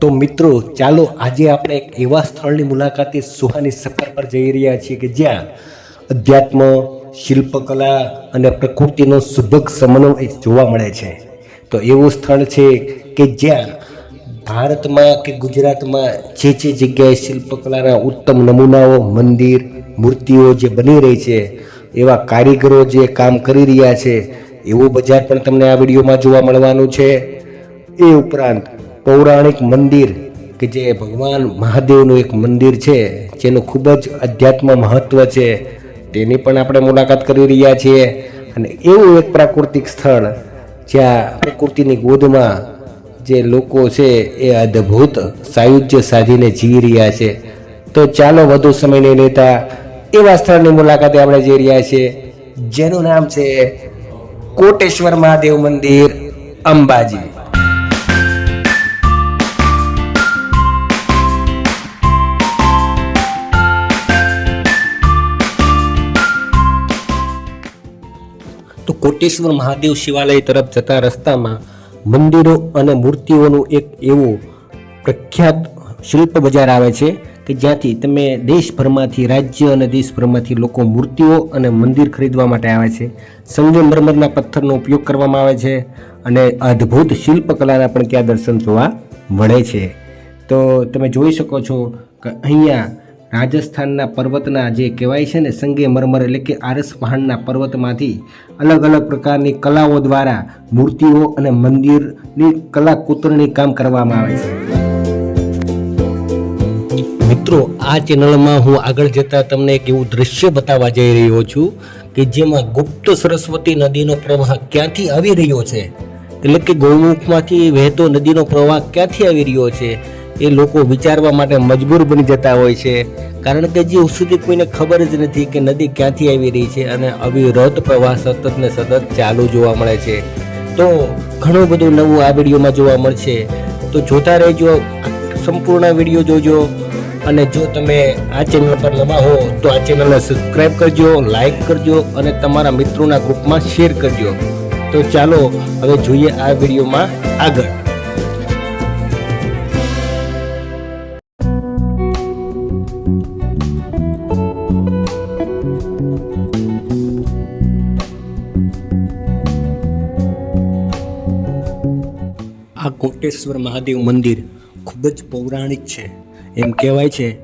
તો મિત્રો, ચાલો આજે આપણે એક એવા સ્થળની મુલાકાતે સુહાની સફર પર જઈ રહ્યા છીએ કે જ્યાં અધ્યાત્મ, શિલ્પકલા અને પ્રકૃતિનો સુભગ સમન્વય જોવા મળે છે. તો એવું સ્થળ છે કે જ્યાં ભારતમાં કે ગુજરાતમાં જે જે જગ્યાએ શિલ્પકલાના ઉત્તમ નમૂનાઓ, મંદિર, મૂર્તિઓ જે બની રહી છે, એવા કારીગરો જે કામ કરી રહ્યા છે, એવું બજાર પણ તમને આ વિડીયોમાં જોવા મળવાનું છે. એ ઉપરાંત પૌરાણિક મંદિર કે જે ભગવાન મહાદેવનું એક મંદિર છે, જેનું ખૂબ જ અધ્યાત્મ મહત્વ છે, તેની પણ આપણે મુલાકાત કરી રહ્યા છીએ. અને એવું એક પ્રાકૃતિક સ્થળ જ્યાં પ્રકૃતિની ગોદમાં જે લોકો છે, એ અદ્ભુત સાયુજ્ય સાધીને જીવી રહ્યા છે. તો ચાલો વધુ સમય નહીં લેતા, એવા સ્થળની મુલાકાતે આપણે જઈ રહ્યા છીએ, જેનું નામ છે કોટેશ્વર મહાદેવ મંદિર અંબાજી. કોટેશ્વર મહાદેવ શિવાલય તરફ જતા રસ્તામાં મંદિરો અને મૂર્તિઓનું એક એવું પ્રખ્યાત શિલ્પ બજાર આવે છે કે જ્યાંથી તમે દેશભરમાંથી રાજ્ય અને દેશભરમાંથી લોકો મૂર્તિઓ અને મંદિર ખરીદવા માટે આવે છે. સંગમરમરના પથ્થરનો ઉપયોગ કરવામાં આવે છે અને અદ્ભુત શિલ્પકલાના પણ ત્યાં દર્શન જોવા મળે છે. તો તમે જોઈ શકો છો કે અહીંયા રાજસ્થાનના પર્વતના જે કહેવાય છે ને, સંગે મરમર એટલે કે આરસ પહાડના પર્વતમાંથી અલગ અલગ પ્રકારની કલાઓ દ્વારા મૂર્તિઓ અને મંદિરની કલા કોતરણી કામ કરવામાં આવે છે. મિત્રો, આ ચેનલમાં હું આગળ જતા તમને એક એવું દ્રશ્ય બતાવવા જઈ રહ્યો છું કે જેમાં ગુપ્ત સરસ્વતી નદીનો પ્રવાહ ક્યાંથી આવી રહ્યો છે? એટલે કે ગૌમુખમાંથી વહેતો નદીનો પ્રવાહ ક્યાંથી આવી રહ્યો છે? એ લોકો વિચારવા માટે મજબૂર બની જતા હોય છે. કારણ કે જે સુધી કોઈને ખબર જ નથી કે નદી ક્યાંથી આવી રહી છે અને અવિરત પ્રવાહ સતત ને સતત ચાલુ જોવા મળે છે. તો ઘણું બધું નવું આ વિડીયોમાં જોવા મળશે. તો જોતા રહેજો, સંપૂર્ણ વીડિયો જોજો અને જો તમે આ ચેનલ પર નવા હો તો આ ચેનલને સબસ્ક્રાઈબ કરજો લાઈક કરજો અને તમારા મિત્રોના ગ્રુપમાં શેર કરજો. તો ચાલો, હવે જોઈએ આ વિડીયોમાં આગળ. આ કોટેશ્વર મહાદેવ મંદિર ખૂબ જ પૌરાણિક છે. એમ કહેવાય છે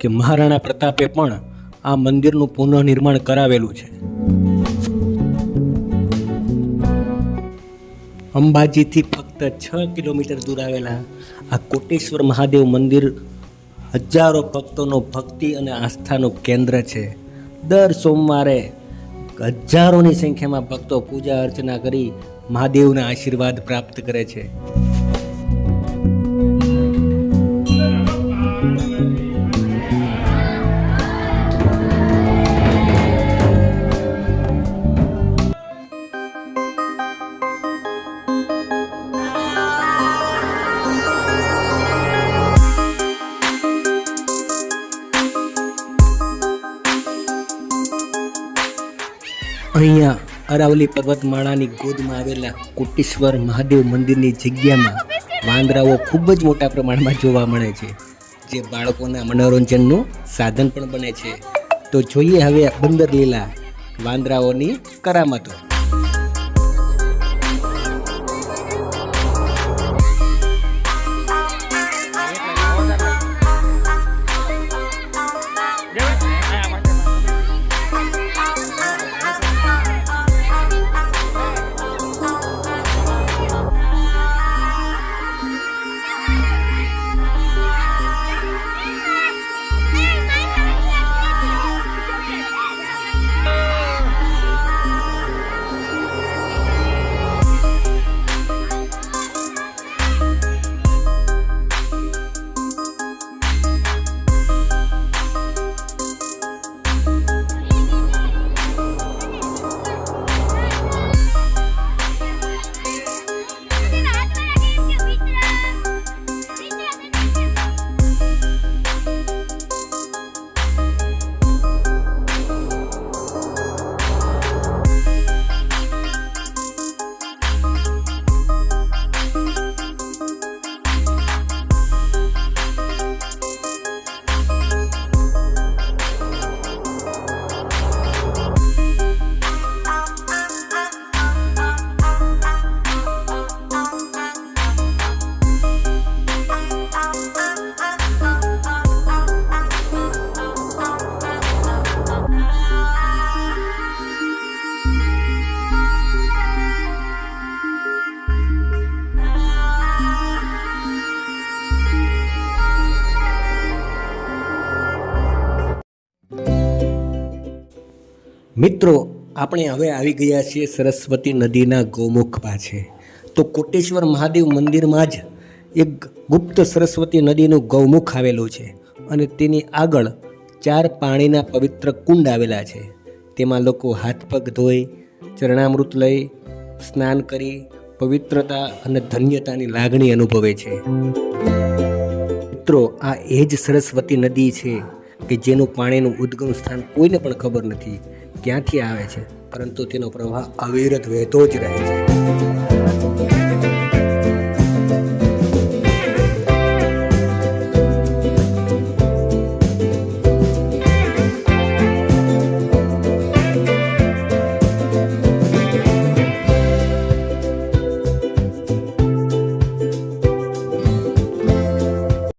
કે મહારાણા પ્રતાપે પણ આ મંદિરનું પુનઃનિર્માણ કરાવેલું છે. અંબાજીથી ફક્ત છ કિલોમીટર દૂર આવેલા આ કોટેશ્વર મહાદેવ મંદિર હજારો ભક્તોનો ભક્તિ અને આસ્થાનું કેન્દ્ર છે. દર સોમવારે હજારોની સંખ્યામાં ભક્તો પૂજા અર્ચના કરી મહાદેવના આશીર્વાદ પ્રાપ્ત કરે છે. અહીંયા અરાવલી પર્વતમાળાની ગોદમાં આવેલા કોટેશ્વર મહાદેવ મંદિરની જગ્યામાં વાંદરાઓ ખૂબ જ મોટા પ્રમાણમાં જોવા મળે છે, જે બાળકોના મનોરંજનનું સાધન પણ બને છે. તો જોઈએ હવે બંદર લીલા વાંદરાઓની કરામતો. મિત્રો, આપણે હવે આવી ગયા છીએ સરસ્વતી નદીના ગૌમુખ પાસે તો કોટેશ્વર મહાદેવ મંદિરમાં જ એક ગુપ્ત સરસ્વતી નદીનું ગૌમુખ આવેલું છે અને તેની આગળ ચાર પાણીના પવિત્ર કુંડ આવેલા છે. તેમાં લોકો હાથ પગ ધોઈ, ચરણામૃત લઈ, સ્નાન કરી, પવિત્રતા અને ધન્યતાની લાગણી અનુભવે છે. મિત્રો, આ એ જ સરસ્વતી નદી છે કે જેનું પાણીનું ઉદ્ગમ સ્થાન કોઈને પણ ખબર નથી. ક્યાંથી આવે છે? પરંતુ તેનો પ્રવાહ અવિરત વહેતો જ રહે છે.